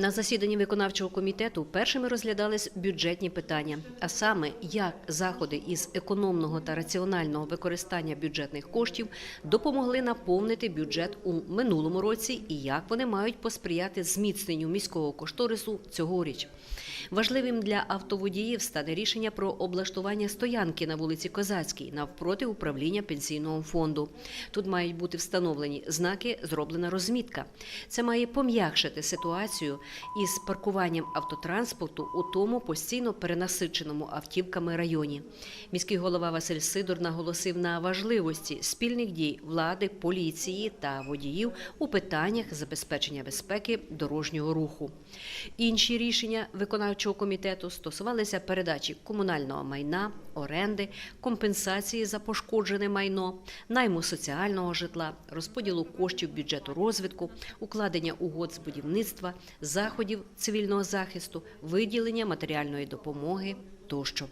На засіданні виконавчого комітету першими розглядались бюджетні питання, а саме як заходи із економного та раціонального використання бюджетних коштів допомогли наповнити бюджет у минулому році і як вони мають посприяти зміцненню міського кошторису цьогоріч. Важливим для автоводіїв стане рішення про облаштування стоянки на вулиці Козацькій навпроти управління пенсійного фонду. Тут мають бути встановлені знаки, зроблена розмітка. Це має пом'якшити ситуацію із паркуванням автотранспорту у тому постійно перенасиченому автівками районі. Міський голова Василь Сидор наголосив на важливості спільних дій влади, поліції та водіїв у питаннях забезпечення безпеки дорожнього руху. Інші рішення виконавчого комітету стосувалися передачі комунального майна, оренди, компенсації за пошкоджене майно, найму соціального житла, розподілу коштів бюджету розвитку, укладення угод з будівництва, заходів цивільного захисту, виділення матеріальної допомоги тощо.